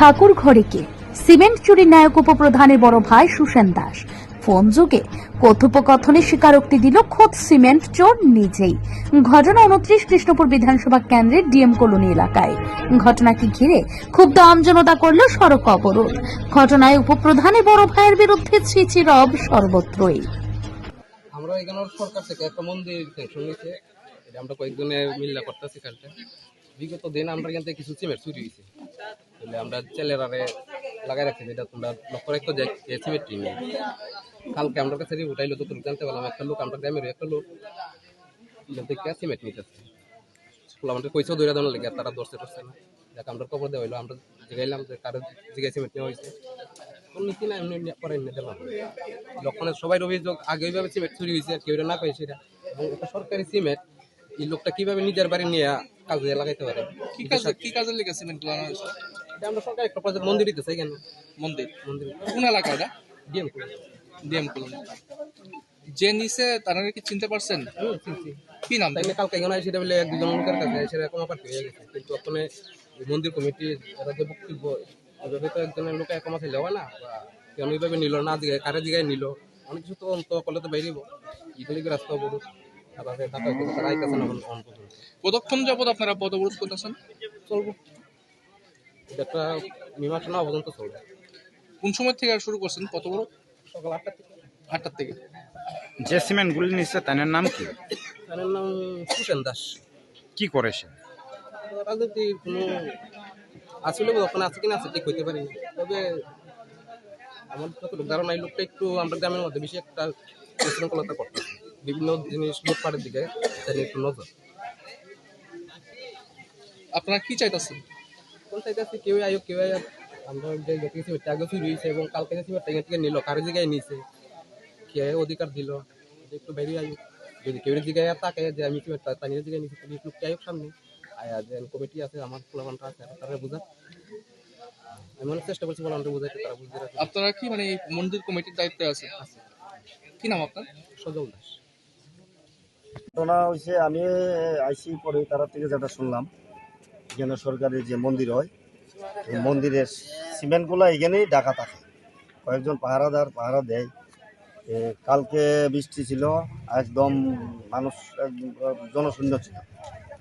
ঠাকুর ঘরে কে? সিমেন্ট চুরির নায়ক উপপ্রধানের বড় ভাই সুসেন দাস। ফোন যোগে কথোপকথনে স্বীকারোক্তি দিল খোদ সিমেন্ট চোর নিজেই। ঘটনা উনত্রিশ কৃষ্ণপুর বিধানসভা কেন্দ্রের ডিএম কলোনি এলাকায়। ঘটনাকে ঘিরে ক্ষুব্ধ আমজনতা করল সড়ক অবরোধ। ঘটনায় উপপ্রধানের বড় ভাইয়ের বিরুদ্ধে ছিছি রব সর্বত্রই। আমরা এখানে সরকার থেকে একটা মন্দির সেকশন আমরা কয়েকজনে মিল্লা করতেছি কালকে। বিগত দিন আমরা এখান থেকে কিছু সিমেন্ট চুরি হয়েছে। তাহলে আমরা ছেলেরারে লাগাই রাখছি, যেটা তোমরা লক্ষ্য রাখতো যে সিমেন্ট নিয়ে। কালকে আমরা কাছে উঠাইলো তো তুমি জানতে পারলাম, একটা লোক আমরা গ্রামের একটা লোক থেকে সিমেন্ট নিতেছে। আমাদের পয়সা দৌড়া দেওয়ার লেগে, তারা দর্শে টরছে না। দেখ, আমরা খবর দেওয়া হইল, আমরা জিগাইলাম যে কারও জিগাই সিমেন্ট নেওয়া হয়েছে নীতি না এমনি পরে এনে দিলাম লক্ষণের সবাই অভিযোগ, আগে ওইভাবে সিমেন্ট চুরি হয়েছে কেউ এটা না পাই সেটা। এবং একটা সরকারি সিমেন্ট এই লোকটা কীভাবে নিজের বাড়ি নিয়ে কাজে লাগাইতে পারে? কি কাজে কি কাজের লেগে সিমেন্ট লাগানো হয়েছে? এটা আমরা সরকার একটা প্রজেক্ট মন্দির দিতেছে কেন মন্দির? মন্দির। কোন এলাকা এটা ডিএম ডিএম কলোনি যে নিচে তারা কি চিনতে পারছেন? কি নাম? তাই না কালকে এখানে সেটা বলে এক দুজন লোকের কাছে সেটা কমা পার্টি হয়ে গেছে। কিন্তু ওখানে মন্দির কমিটি এরা যে বক্তব্য ওইভাবে তো একজনের লোকে কমা ছিল হয় না বা কেন ওইভাবে নিল না দিকে কারে দিকে নিল। অনেক কিছু তো অন্ত করলে তো বাইরেব ইগুলি রাস্তা তারপরে ঢাকা থেকে তারা আইতেছে না অন কতক্ষণ যাবত আপনারা পদবরোধ করতেছেন? চলবো। একটা মীমাংসা না পর্যন্ত চলবে কোন সময় থেকে শুরু করছেন পদবরোধ সকাল আটটা থেকে। আটটার থেকে। যে সিমেন্টগুলি নিচ্ছে তার নাম কি? তার নাম সুসেন দাস। কি করে সে? রাজনীতি কোনো আসলে ওখানে আছে কিনা আছে ঠিক হইতে পারি না। তবে আমার যতটুকু ধারণা এই লোকটা একটু আমরা গ্রামের মধ্যে বেশি একটা বিশৃঙ্খলতা করতে বিভিন্ন জিনিস লুটপাটের দিকে নিয়ে একটু নজর। আপনারা কি চাইতেছেন? কেউ আয়ো কেউ আয় আমরা দেখেছি ওইটা আগে চুরি হয়েছে এবং কালকে থেকে নিল কারও জায়গায় নিছে। কে অধিকার দিল একটু বেরিয়ে আয়ু যদি কেউ জায়গায় তাকে যে আমি সিমেন্টটা তাই জায়গায় নিছি তাহলে লোককে আয়ুক সামনে। আয়া যে কমিটি আছে আমার ফুলাবানটা আছে তারা বুঝা আমি অনেক চেষ্টা করছি বলানটা বুঝাইতে তারা বুঝতে রাখে আপনারা কি মানে মন্দির কমিটির দায়িত্বে আছে। কি নাম আপনার? সজল দাস। ঘটনা হয়েছে আমি আইসি পরে তারা থেকে যেটা শুনলাম। এখানে সরকারি যে মন্দির হয়, এই মন্দিরের সিমেন্টগুলো এখানেই ডাকা থাকে। কয়েকজন পাহারাদার পাহারা দেয়। কালকে বৃষ্টি ছিল, একদম মানুষ জনশূন্য ছিল।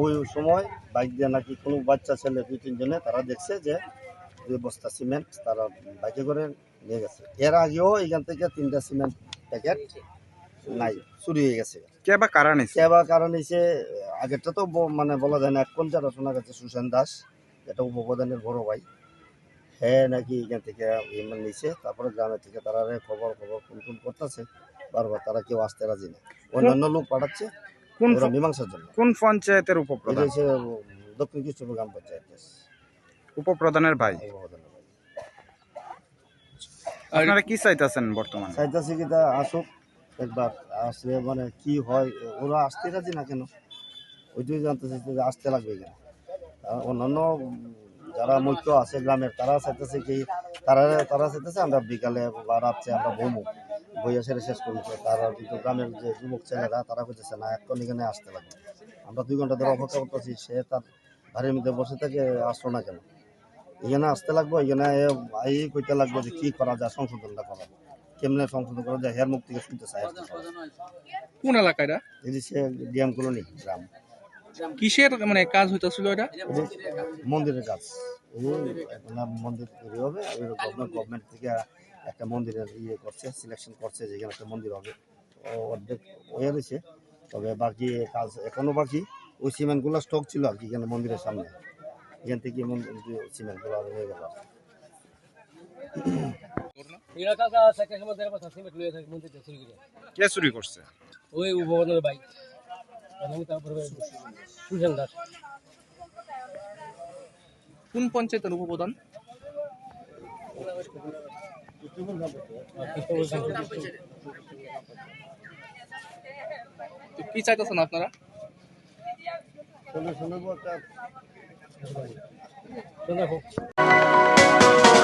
ওই সময় বাইক দিয়ে নাকি কোনো বাচ্চা, ছেলে দুই, তিনজনে তারা দেখছে যে দুই বস্তা সিমেন্ট তারা বাইকে করে নিয়ে গেছে। এর আগেও এখান থেকে তিনটা সিমেন্ট প্যাকেট নাই চুরি হয়ে গেছে। কে বা কারা নিচ্ছে সেবা কারণ হয়েছে আগেরটা তো মানে বলা যায় না এক যারা শোনা গেছে সুশান দাস এটা উপপ্রধানের বড় ভাই। হ্যাঁ নাকি এখান থেকে ইমান নিছে তারপরে গ্রামের থেকে তারা খবর খবর ফোন ফোন করতেছে বারবার তারা কেউ আসতে রাজি না অন্যান্য লোক পাঠাচ্ছে কোন মীমাংসার জন্য। কোন পঞ্চায়েতের উপপ্রধান? দক্ষিণ কৃষ্ণপুর গ্রাম পঞ্চায়েত উপপ্রধানের ভাই। উপপ্রধানের ভাই। আপনারা কি চাইতেছেন বর্তমানে? চাইতেছি কি তা আসুক একবার আসলে মানে কি হয়, ওরা আসতে রাজি না কেন? ওইটাই জানতে চাইছে যে আসতে লাগবে কেন? অন্যান্য যারা মুখ্য আছে গ্রামের তারা চাইতেছে কি, তারা তারা চাইতেছে আমরা বিকালে বা রাত্রে আমরা বমু। বইয়া সেরে শেষ করি। তারা কিন্তু গ্রামের যে যুবক ছেলেরা, তারা কইতেছে, না এখন এখানে আসতে লাগবে। আমরা দুই ঘণ্টা ধরে অপেক্ষা করতেছি, সে তার বাড়ির মধ্যে বসে থেকে আসলো না কেন? এখানে আসতে লাগবে, এখানে এই কইতে লাগবে যে কি করা যায়, সংশোধনটা করা যায়। কেমনে সংশোধন করা যায় হের মুখ থেকে শুনতে চাই। কোন এলাকা এটা? এই যে ডিএম কলোনি গ্রাম। কিসের মানে কাজ হইতেছিল এটা? মন্দিরের কাজ। মন্দির তৈরি হবে গভর্নমেন্ট থেকে একটা মন্দিরের ইয়ে করছে সিলেকশন করছে যেখানে একটা মন্দির হবে। অর্ধেক হয়ে রয়েছে তবে বাকি কাজ এখনও বাকি। ওই সিমেন্টগুলো স্টক ছিল আর কি এখানে মন্দিরের সামনে। এখান থেকে মন্দির সিমেন্টগুলো হয়ে গেল কে চুরি করছে ওই উপবনের বাইক তারপরে সুশান দাস কোন পঞ্চায়েতের উপপ্রধান তো কি চাইতেছেন আপনারা শুনে শুনব একটা